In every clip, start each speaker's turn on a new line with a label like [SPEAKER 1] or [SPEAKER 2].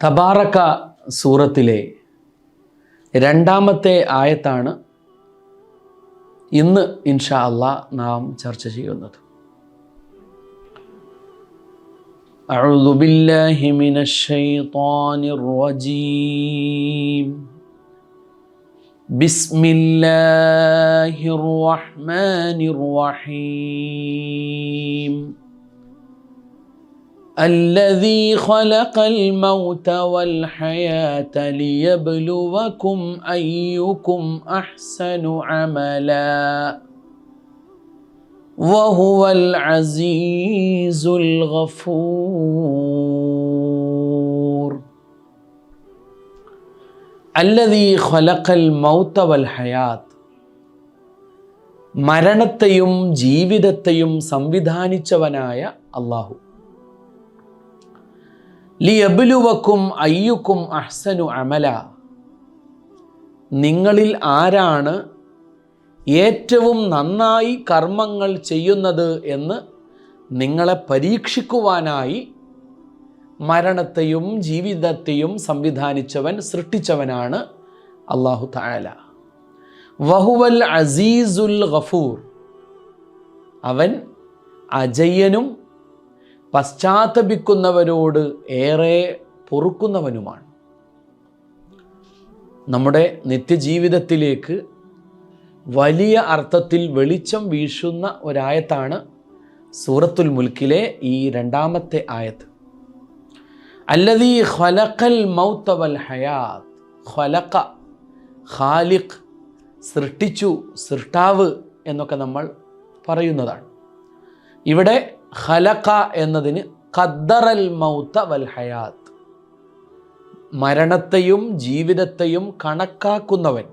[SPEAKER 1] തബാറക്ക സൂറത്തിലെ രണ്ടാമത്തെ ആയത്താണ് ഇന്ന് ഇൻഷാ അള്ളാ നാം ചർച്ച ചെയ്യുന്നത് أعوذ بالله من الشيطان الرجيم بسم الله الرحمن الرحيم الذي خلق الموت والحياة ليبلوكم أيكم أحسن عملا وهو العزيز الغفور الذي خلق الموت والحياة മരണത്തെയും ജീവിതത്തെയും സംവിധാനിച്ചവനായ അള്ളാഹു ലിയബുലുവക്കും അയ്യുക്കും അഹ്സനു അമല. നിങ്ങളിൽ ആരാണ് ഏറ്റവും നന്നായി കർമ്മങ്ങൾ ചെയ്യുന്നത് എന്ന് നിങ്ങളെ പരീക്ഷിക്കുവാനായി മരണത്തെയും ജീവിതത്തെയും സംവിധാനിച്ചവൻ സൃഷ്ടിച്ചവനാണ് അള്ളാഹു താല വഹുവൽ അസീസുൽ ഗഫൂർ. അവൻ അജയ്യനും പശ്ചാത്തപിക്കുന്നവരോട് ഏറെ പൊറുക്കുന്നവനുമാണ്. നമ്മുടെ നിത്യജീവിതത്തിലേക്ക് വലിയ അർത്ഥത്തിൽ വെളിച്ചം വീശുന്ന ഒരായത്താണ് സൂറത്തുൽ മുൽക്കിലെ ഈ രണ്ടാമത്തെ ആയത്ത്. അല്ലതീ ഖലഖൽ മൗത്ത വൽ ഹയാത്ത് ഖാലിഖ് സൃഷ്ടിച്ചു സൃഷ്ടാവ് എന്നൊക്കെ നമ്മൾ പറയുന്നതാണ്. ഇവിടെ ഖലഖ എന്നതിന് ഖദ്ദറൽ മൗത്ത വൽ ഹയാത്ത്. മരണത്തെയും ജീവിതത്തെയും കണക്കാക്കുന്നവൻ.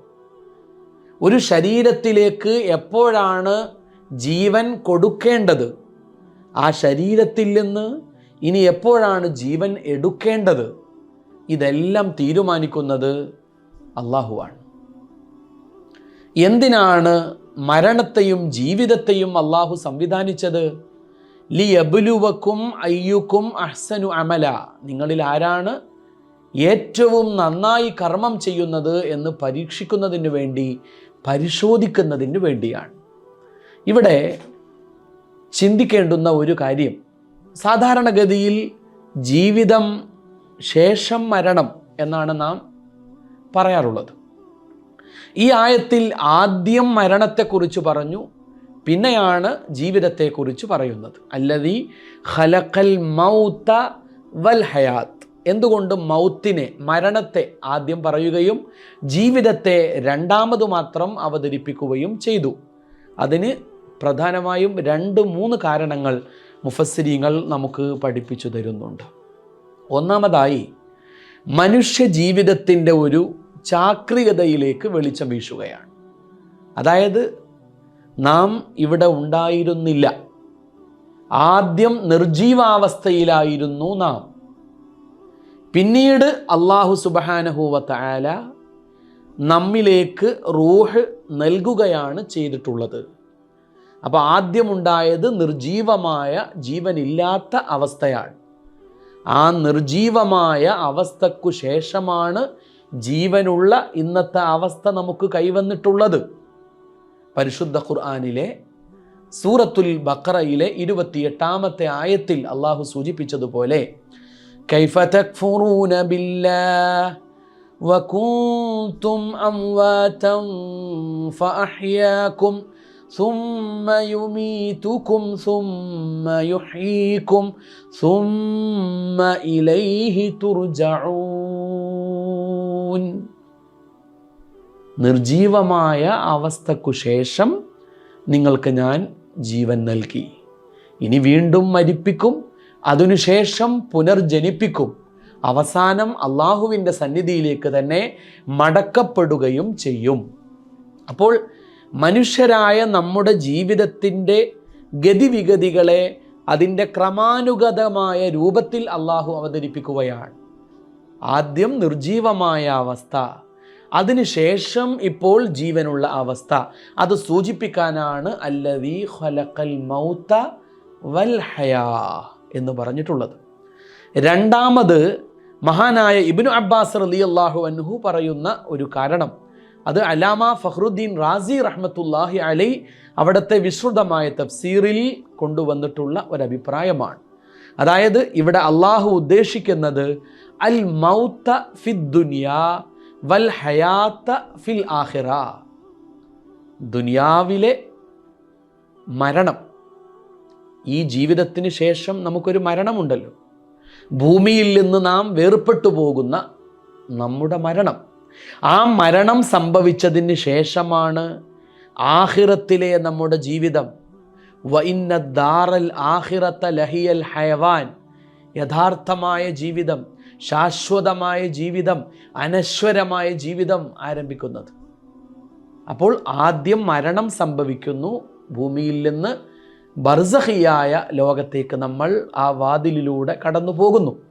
[SPEAKER 1] ഒരു ശരീരത്തിലേക്ക് എപ്പോഴാണ് ജീവൻ കൊടുക്കേണ്ടത്? ആ ശരീരത്തിൽ നിന്ന് ഇനി എപ്പോഴാണ് ജീവൻ എടുക്കേണ്ടത്? ഇതെല്ലാം തീരുമാനിക്കുന്നത് അള്ളാഹുവാണ് എന്തിനാണ് മരണത്തെയും ജീവിതത്തെയും അള്ളാഹു സംവിധാനിച്ചത്? ലി അബുലുവക്കും അയ്യുക്കും അഹ്സനു അമല. നിങ്ങളിൽ ആരാണ് ഏറ്റവും നന്നായി കർമ്മം ചെയ്യുന്നത് എന്ന് പരീക്ഷിക്കുന്നതിന് വേണ്ടി പരിശോധിക്കുന്നതിന് വേണ്ടിയാണ്. ഇവിടെ ചിന്തിക്കേണ്ടുന്ന ഒരു കാര്യം. സാധാരണഗതിയിൽ ജീവിതം ശേഷം മരണം എന്നാണ് നാം പറയാറുള്ളത്. ഈ ആയത്തിൽ ആദ്യം മരണത്തെക്കുറിച്ച് പറഞ്ഞു പിന്നെയാണ് ജീവിതത്തെക്കുറിച്ച് പറയുന്നത്. അല്ലതി ഖലഖൽ മൗത്ത വൽ ഹയാത്ത്. എന്തുകൊണ്ട് മൗത്തിനെ മരണത്തെ ആദ്യം പറയുകയും ജീവിതത്തെ രണ്ടാമത് മാത്രം അവതരിപ്പിക്കുകയും ചെയ്തു? അതിന് പ്രധാനമായും രണ്ട് മൂന്ന് കാരണങ്ങൾ മുഫസ്സിരിങ്ങൾ നമുക്ക് പഠിപ്പിച്ചു തരുന്നുണ്ട്. ഒന്നാമതായി മനുഷ്യ ജീവിതത്തിന്റെ ഒരു ചാക്രികതയിലേക്ക് വെളിച്ചം വീശുകയാണ്. അതായത് നാം ഇവിടെ ഉണ്ടായിരുന്നില്ല. ആദ്യം നിർജീവാവസ്ഥയിലായിരുന്നു നാം. പിന്നീട് അള്ളാഹു സുബഹാനഹൂവത്തായാല നമ്മിലേക്ക് റൂഹ് നൽകുകയാണ് ചെയ്തിട്ടുള്ളത്. അപ്പോൾ ആദ്യമുണ്ടായത് നിർജീവമായ ജീവനില്ലാത്ത അവസ്ഥയാണ്. ആ നിർജീവമായ അവസ്ഥക്കു ശേഷമാണ് ജീവനുള്ള ഇന്നത്തെ അവസ്ഥ നമുക്ക് കൈവന്നിട്ടുള്ളത്. പരിശുദ്ധ ഖുർആാനിലെ സൂറത്തുൽ ബക്കറയിലെ ഇരുപത്തിയെട്ടാമത്തെ ആയത്തിൽ അള്ളാഹു സൂചിപ്പിച്ചതുപോലെ كيف تكفرون بالله وكنتم امواتا فاحياكم ثم يميتكم ثم يحييكم ثم اليه ترجعون നിർജീവമായ അവസ്ഥക്കു ശേഷം നിങ്ങൾക്ക് ഞാൻ ജീവൻ നൽകി. ഇനി വീണ്ടും മരിപ്പിക്കും അതിനുശേഷം പുനർജനിപ്പിക്കും. അവസാനം അള്ളാഹുവിന്റെ സന്നിധിയിലേക്ക് തന്നെ മടക്കപ്പെടുകയും ചെയ്യും. അപ്പോൾ മനുഷ്യരായ നമ്മുടെ ജീവിതത്തിന്റെ ഗതിവിഗതികളെ അതിന്റെ ക്രമാനുഗതമായ രൂപത്തിൽ അള്ളാഹു അവതരിപ്പിക്കുകയാണ്. ആദ്യം നിർജീവമായ അവസ്ഥ അതിനുശേഷം ഇപ്പോൾ ജീവനുള്ള അവസ്ഥ. അത് സൂചിപ്പിക്കാനാണ് അല്ലദീ ഖലഖൽ മൗത്ത വൽ ഹയാ എന്ന് പറഞ്ഞിട്ടുള്ളത്. രണ്ടാമത് മഹാനായ ഇബിനു അബ്ബാസ് റലി അള്ളാഹു അൻഹു പറയുന്ന ഒരു കാരണം. അത് അലാമ ഫഹ്റുദ്ദീൻ റാസി റഹ്മത്തുല്ലാഹി അലൈ അവിടുത്തെ വിശ്രുതമായ തഫ്സീറിൽ കൊണ്ടുവന്നിട്ടുള്ള ഒരഭിപ്രായമാണ്. അതായത് ഇവിടെ അള്ളാഹു ഉദ്ദേശിക്കുന്നത് അൽ മൗത്ത ഫിദ് ദുനിയാ വൽ ഹയാത്ത ഫിൽ ആഹിറ ദുനിയാവിലെ മരണം. ഈ ജീവിതത്തിന് ശേഷം നമുക്കൊരു മരണമുണ്ടല്ലോ. ഭൂമിയിൽ നിന്ന് നാം വേർപെട്ടു പോകുന്ന നമ്മുടെ മരണം. ആ മരണം സംഭവിച്ചതിന് ശേഷമാണ് ആഹിറത്തിലെ നമ്മുടെ ജീവിതം. വൈന്ന ദാറൽ ആഹിറത്ത ലഹിയൽ ഹയവാൻ. യഥാർത്ഥമായ ജീവിതം. ശാശ്വതമായ ജീവിതം അനശ്വരമായ ജീവിതം ആരംഭിക്കുന്നത്. അപ്പോൾ ആദ്യം മരണം സംഭവിക്കുന്നു. ഭൂമിയിൽ നിന്ന് ബർസഹിയായ ലോകത്തേക്ക് നമ്മൾ ആ വാതിലിലൂടെ കടന്നു പോകുന്നു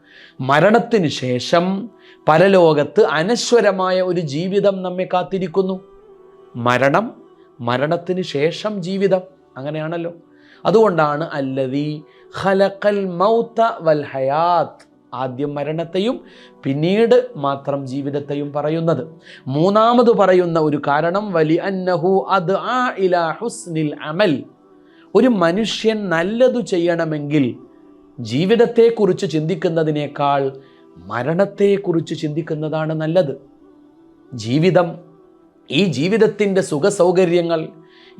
[SPEAKER 1] മരണത്തിന് ശേഷം പരലോകത്ത് അനശ്വരമായ ഒരു ജീവിതം നമ്മെ കാത്തിരിക്കുന്നു. മരണം മരണത്തിന് ശേഷം ജീവിതം. അങ്ങനെയാണല്ലോ. അതുകൊണ്ടാണ് അല്ലതി ഖലഖൽ മൗത്ത വൽ ആദ്യം മരണത്തെയും പിന്നീട് മാത്രം ജീവിതത്തെയും പറയുന്നത്. മൂന്നാമത് പറയുന്ന ഒരു കാരണം വലി അന്നഹു അത് ആ ഇലാ ഹുസ്നിൽ അമൽ. ഒരു മനുഷ്യൻ നല്ലതു ചെയ്യണമെങ്കിൽ ജീവിതത്തെക്കുറിച്ച് ചിന്തിക്കുന്നതിനേക്കാൾ മരണത്തെക്കുറിച്ച് ചിന്തിക്കുന്നതാണ് നല്ലത്. ജീവിതം ഈ ജീവിതത്തിന്റെ സുഖസൗകര്യങ്ങൾ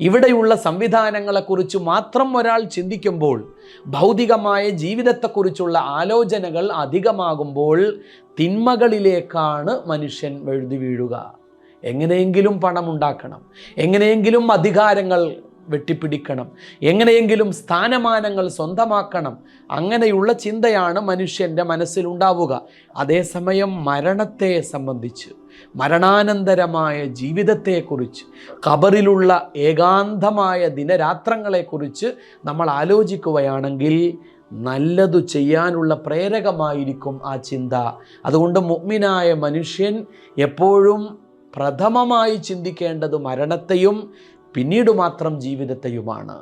[SPEAKER 1] ഇവിടെയുള്ള സംവിധാനങ്ങളെക്കുറിച്ച് മാത്രം ഒരാൾ ചിന്തിക്കുമ്പോൾ ഭൗതികമായ ജീവിതത്തെക്കുറിച്ചുള്ള ആലോചനകൾ അധികമാകുമ്പോൾ തിന്മകളിലേക്കാണ് മനുഷ്യൻ വഴുതി വീഴുക. എങ്ങനെയെങ്കിലും പണമുണ്ടാക്കണം. എങ്ങനെയെങ്കിലും അധികാരങ്ങൾ വെട്ടിപ്പിടിക്കണം. എങ്ങനെയെങ്കിലും സ്ഥാനമാനങ്ങൾ സ്വന്തമാക്കണം. അങ്ങനെയുള്ള ചിന്തയാണ് മനുഷ്യന്റെ മനസ്സിലുണ്ടാവുക. അതേസമയം മരണത്തെ സംബന്ധിച്ച് മരണാനന്തരമായ ജീവിതത്തെക്കുറിച്ച് കബറിലുള്ള ഏകാന്തമായ ദിനരാത്രങ്ങളെക്കുറിച്ച് നമ്മൾ ആലോചിക്കുകയാണെങ്കിൽ നല്ലതു ചെയ്യാനുള്ള പ്രേരകമായിരിക്കും ആ ചിന്ത. അതുകൊണ്ട് മുഗ്മിനായ മനുഷ്യൻ എപ്പോഴും പ്രഥമമായി ചിന്തിക്കേണ്ടത് മരണത്തെയും പിന്നീട് മാത്രം ജീവിതത്തെയുമാണ്.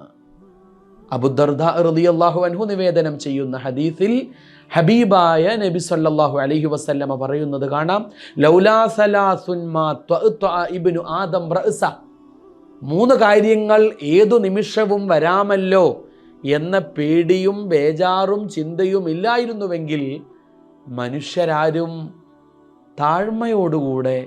[SPEAKER 1] അബുദർദ റളിയല്ലാഹു അൻഹു നിവേദനം ചെയ്യുന്ന ഹദീസിൽ ഹബീബായ നബി സല്ലല്ലാഹു അലൈഹി വസല്ലമ പറയുന്നത് കാണാം. ലൗലാ ഇബ്നു ആദം റഅസ. മൂന്ന് കാര്യങ്ങൾ ഏതു നിമിഷവും വരാമല്ലോ എന്ന പേടിയും ബേജാറും ചിന്തയും ഇല്ലായിരുന്നുവെങ്കിൽ മനുഷ്യരാരും താഴ്മയോടുകൂടെ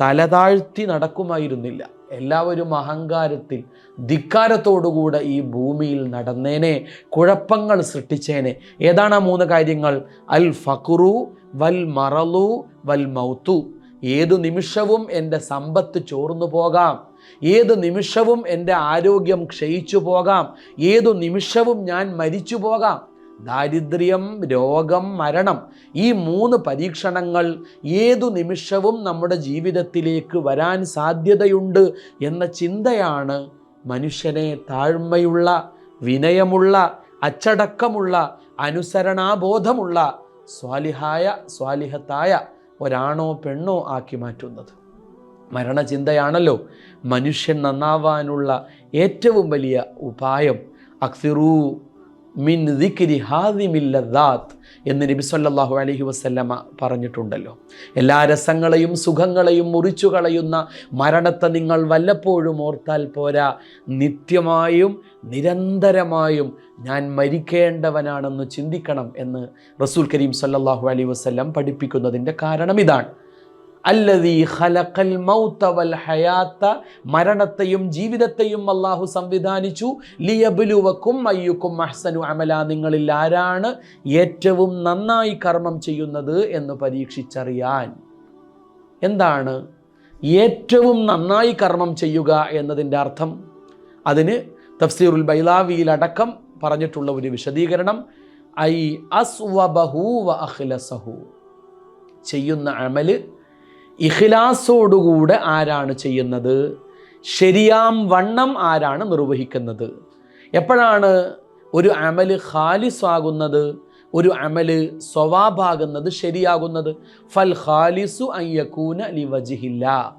[SPEAKER 1] തലതാഴ്ത്തി നടക്കുമായിരുന്നില്ല. എല്ലാവരും അഹങ്കാരത്തിൽ ധിക്കാരത്തോടുകൂടെ ഈ ഭൂമിയിൽ നടന്നേനെ കുഴപ്പങ്ങൾ സൃഷ്ടിച്ചേനെ. ഏതാണ് ആ മൂന്ന് കാര്യങ്ങൾ? അൽ ഫക്കുറു വൽ മറലു വൽ മൗത്തു. ഏതു നിമിഷവും എന്റെ സമ്പത്ത് ചോർന്നു പോകാം. ഏത് നിമിഷവും എന്റെ ആരോഗ്യം ക്ഷയിച്ചു പോകാം. ഏതു നിമിഷവും ഞാൻ മരിച്ചു പോകാം. ദാരിദ്ര്യം രോഗം മരണം ഈ മൂന്ന് പരീക്ഷണങ്ങൾ ഏതു നിമിഷവും നമ്മുടെ ജീവിതത്തിലേക്ക് വരാൻ സാധ്യതയുണ്ട് എന്ന ചിന്തയാണ് മനുഷ്യനെ താഴ്മയുള്ള വിനയമുള്ള അച്ചടക്കമുള്ള അനുസരണാബോധമുള്ള സ്വാലിഹായ സ്വാലിഹത്തായ ഒരാണോ പെണ്ണോ ആക്കി മാറ്റുന്നത്. മരണചിന്തയാണല്ലോ മനുഷ്യൻ നന്നാവാനുള്ള ഏറ്റവും വലിയ ഉപായം. അക്സിറൂ മിൻ ദിക്രി ഹാദിമില്ലദാത്ത് എന്ന് നബി സല്ലല്ലാഹു അലൈഹി വസല്ലമ പറഞ്ഞിട്ടുണ്ടല്ലോ. എല്ലാ രസങ്ങളെയും സുഖങ്ങളെയും മുറിച്ചു കളയുന്ന മരണത്തെ നിങ്ങൾ വല്ലപ്പോഴും ഓർത്താൽ പോരാ. നിത്യമായും നിരന്തരമായും ഞാൻ മരിക്കേണ്ടവനാണെന്ന് ചിന്തിക്കണം എന്ന് റസൂൽ കരീം സല്ലാഹു അലൈഹി വസല്ലം പഠിപ്പിക്കുന്നതിന്റെ കാരണം ഇതാണ്. ഖലഖൽ മൗത വൽ ഹയാത്ത. മരണത്തെയും ജീവിതത്തെയും അള്ളാഹു സംവിധാനിച്ചു. ലിയബുലുവക്കും അയ്യുക്കും അഹ്സനു അമല. നിങ്ങളിൽ ആരാണ് ഏറ്റവും നന്നായി കർമ്മം ചെയ്യുന്നത് എന്ന് പരീക്ഷിച്ചറിയാൻ. എന്താണ്? ഏറ്റവും നന്നായി കർമ്മം ചെയ്യുക എന്നതിന്റെ അർത്ഥം? അതിന് തഫ്സീറുൽ ബൈലാവിയിലടക്കം പറഞ്ഞിട്ടുള്ള ഒരു വിശദീകരണം. ഐ അസ്വബഹു വ അഖ്ലസഹു. ചെയ്യുന്ന അമൽ ഇഖ്ലാസോടുകൂടെ ആരാണ് ചെയ്യുന്നത്? ശരിയാം വണ്ണം ആരാണ് നിർവഹിക്കുന്നത്? എപ്പോഴാണ് ഒരു അമൽ ഖാലിസാകുന്നത്? ഒരു അമൽ സ്വവാഭാകുന്നത് ശരിയാകുന്നത്? ഫൽ ഖാലിസു അയ്യക്കൂന ലി വജിഹില്ല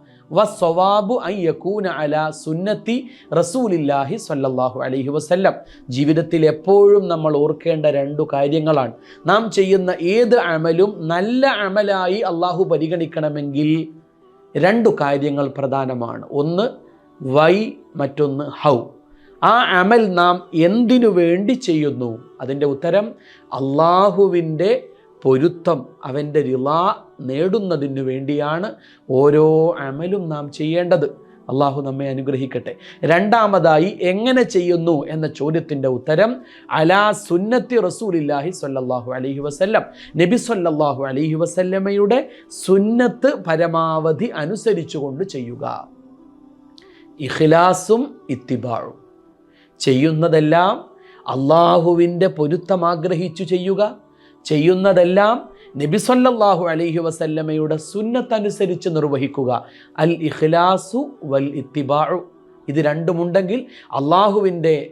[SPEAKER 1] സുന്നത്തി അലൈഹി ജീവിതത്തിൽ എപ്പോഴും നമ്മൾ ഓർക്കേണ്ട രണ്ടു കാര്യങ്ങളാണ്. നാം ചെയ്യുന്ന ഏത് അമലും നല്ല അമലായി അള്ളാഹു പരിഗണിക്കണമെങ്കിൽ രണ്ടു കാര്യങ്ങൾ പ്രധാനമാണ്. ഒന്ന് വൈ മറ്റൊന്ന് ഹൗ. ആ അമൽ നാം എന്തിനു വേണ്ടി ചെയ്യുന്നു? അതിന്റെ ഉത്തരം അള്ളാഹുവിന്റെ പൊരുത്തം അവന്റെ റിള നേടുന്നതിനു വേണ്ടിയാണ് ഓരോ അമലും നാം ചെയ്യേണ്ടത്. അള്ളാഹു നമ്മെ അനുഗ്രഹിക്കട്ടെ. രണ്ടാമതായി എങ്ങനെ ചെയ്യുന്നു എന്ന ചോദ്യത്തിന്റെ ഉത്തരം അലാ സുന്നത്തി റസൂലില്ലാഹി സ്വല്ലല്ലാഹു അലഹി വസ്ല്ലം. നബി സ്വല്ലല്ലാഹു അലഹി വസല്ലമയുടെ സുന്നത്ത് പരമാവധി അനുസരിച്ചുകൊണ്ട് ചെയ്യുക. ഇഖ്ലാസും ഇത്തിബാഴും ചെയ്യുന്നതെല്ലാം അള്ളാഹുവിന്റെ പൊരുത്തം ആഗ്രഹിച്ചു ചെയ്യുക. ചെയ്യുന്നതെല്ലാം നബിസൊല്ലാഹു അലഹി വസല്ലമയുടെ സുന്നത്തനുസരിച്ച് നിർവഹിക്കുക. അൽ ഇഖ്ലാസു വൽ ഇത്തിബാഴു ഇത് രണ്ടുമുണ്ടെങ്കിൽ അള്ളാഹുവിന്റെ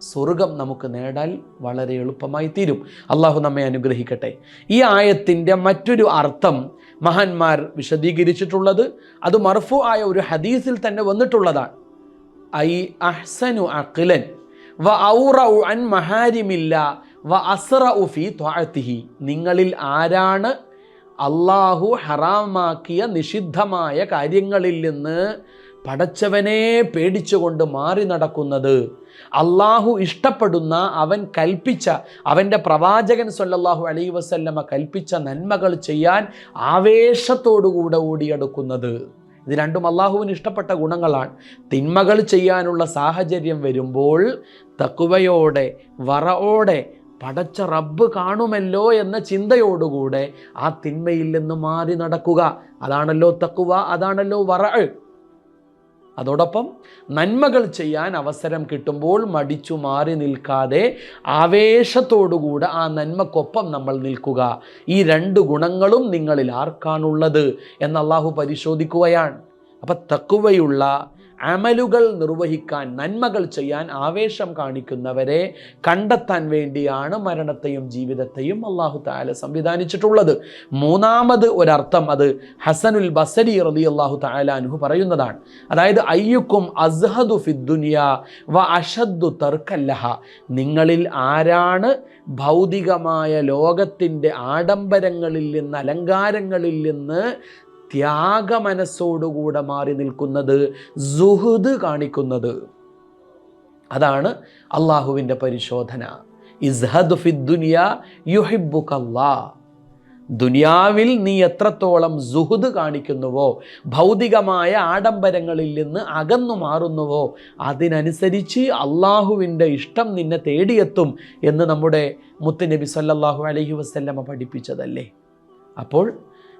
[SPEAKER 1] സ്വർഗം നമുക്ക് നേടാൻ വളരെ എളുപ്പമായി തീരും. അള്ളാഹു നമ്മെ അനുഗ്രഹിക്കട്ടെ. ഈ ആയത്തിന്റെ മറ്റൊരു അർത്ഥം മഹാന്മാർ വിശദീകരിച്ചിട്ടുള്ളത് അത് മർഫു ആയ ഒരു ഹദീസിൽ തന്നെ വന്നിട്ടുള്ളതാണ്. ഐ അഹ്സനു അഖിലൻ വ ഔറൗ അൻ മഹാരിമില്ല വ അസറ ഉഫി ത്വാഴ്ത്തിഹി നിങ്ങളിൽ ആരാണ് അള്ളാഹു ഹറാമാക്കിയ നിഷിദ്ധമായ കാര്യങ്ങളിൽ നിന്ന് പടച്ചവനെ പേടിച്ചുകൊണ്ട് മാറി നടക്കുന്നത്? അള്ളാഹു ഇഷ്ടപ്പെടുന്ന അവൻ കൽപ്പിച്ച അവന്റെ പ്രവാചകൻ സല്ലല്ലാഹു അലൈ വസല്ലമ കൽപ്പിച്ച നന്മകൾ ചെയ്യാൻ ആവേശത്തോടുകൂടെ ഓടിയെടുക്കുന്നത്. ഇത് രണ്ടും അള്ളാഹുവിന് ഇഷ്ടപ്പെട്ട ഗുണങ്ങളാണ്. തിന്മകൾ ചെയ്യാനുള്ള സാഹചര്യം വരുമ്പോൾ തക്കുവയോടെ വറയോടെ പടച്ച റബ്ബ് കാണുമല്ലോ എന്ന ചിന്തയോടുകൂടെ ആ തിന്മയിൽ നിന്ന് മാറി നടക്കുക. അതാണല്ലോ തക്കുവ അതാണല്ലോ വറ അതോടൊപ്പം നന്മകൾ ചെയ്യാൻ അവസരം കിട്ടുമ്പോൾ മടിച്ചു മാറി നിൽക്കാതെ ആവേശത്തോടുകൂടെ ആ നന്മക്കൊപ്പം നമ്മൾ നിൽക്കുക. ഈ രണ്ട് ഗുണങ്ങളും നിങ്ങളിൽ ആർക്കാണുള്ളത് എന്ന് പരിശോധിക്കുകയാണ്. അപ്പം തക്കുവയുള്ള അമലുകൾ നിർവഹിക്കാൻ നന്മകൾ ചെയ്യാൻ ആവേശം കാണിക്കുന്നവരെ കണ്ടെത്താൻ വേണ്ടിയാണ് മരണത്തെയും ജീവിതത്തെയും അള്ളാഹു താല സംവിധാനിച്ചിട്ടുള്ളത്. മൂന്നാമത് ഒരർത്ഥം അത് ഹസനുൽ ബസരി റതി അള്ളാഹു താല പറയുന്നതാണ്. അതായത് അയ്യുക്കും അസ്ഹദു ഫിദ്ദുനിയ വ അഷദ്ദു തർക്കല്ലഹ നിങ്ങളിൽ ആരാണ് ഭൗതികമായ ലോകത്തിന്റെ ആഡംബരങ്ങളിൽ നിന്ന് അലങ്കാരങ്ങളിൽ നിന്ന് ത്യാഗമനസ്സോടുകൂടെ മാറി നിൽക്കുന്നത് സുഹുദ് കാണിക്കുന്നത്. അതാണ് അള്ളാഹുവിന്റെ പരിശോധന. ഇസ്ഹദ് ഫിദ്ദുനിയ യുഹിബുക്കല്ലാ ദുനിയാവിൽ നീ എത്രത്തോളം സുഹുദ് കാണിക്കുന്നുവോ ഭൗതികമായ ആഡംബരങ്ങളിൽ നിന്ന് അകന്നു മാറുന്നുവോ അതിനനുസരിച്ച് അള്ളാഹുവിന്റെ ഇഷ്ടം നിന്നെ തേടിയെത്തും എന്ന് നമ്മുടെ മുത്തുനബി സല്ലാഹു അലഹി വസ്ല്ലമ്മ പഠിപ്പിച്ചതല്ലേ? അപ്പോൾ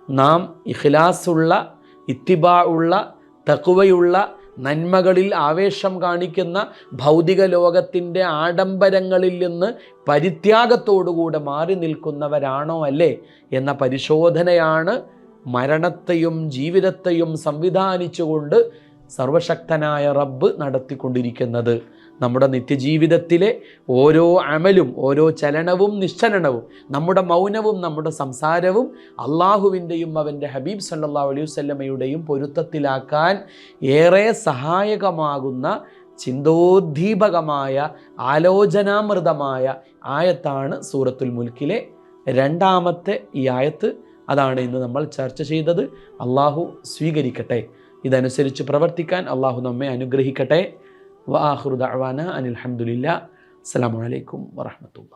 [SPEAKER 1] നാം ഇഖ്ലാസുള്ള ഇത്തിബാ ഉള്ള തക്കുവയുള്ള നന്മകളിൽ ആവേശം കാണിക്കുന്ന ഭൗതിക ലോകത്തിന്റെ ആഡംബരങ്ങളിൽ നിന്ന് പരിത്യാഗത്തോടുകൂടെ മാറി നിൽക്കുന്നവരാണോ അല്ലേ എന്ന പരിശോധനയാണ് മരണത്തെയും ജീവിതത്തെയും സംവിധാനിച്ചുകൊണ്ട് സർവശക്തനായ റബ്ബ് നടത്തിക്കൊണ്ടിരിക്കുന്നത്. നമ്മുടെ നിത്യജീവിതത്തിലെ ഓരോ അമലും ഓരോ ചലനവും നിശ്ചലനവും നമ്മുടെ മൗനവും നമ്മുടെ സംസാരവും അള്ളാഹുവിന്റെയും അവന്റെ ഹബീബ് സല്ലാ അലൈഹി വല്ലമയുടെയും പൊരുത്തത്തിലാക്കാൻ ഏറെ സഹായകമാകുന്ന ചിന്തോദ്ദീപകമായ ആലോചനാമൃതമായ ആയത്താണ് സൂറത്തുൽ മുൽക്കിലെ രണ്ടാമത്തെ ഈ ആയത്ത്. അതാണ് ഇന്ന് നമ്മൾ ചർച്ച ചെയ്തത്. അള്ളാഹു സ്വീകരിക്കട്ടെ. ഇതനുസരിച്ച് പ്രവർത്തിക്കാൻ അള്ളാഹു നമ്മെ അനുഗ്രഹിക്കട്ടെ. വാഹുർ ദഅവാന അനിൽഹമുല്ല അസ്സാം വലൈക്കും വറഹമത്തുള്ള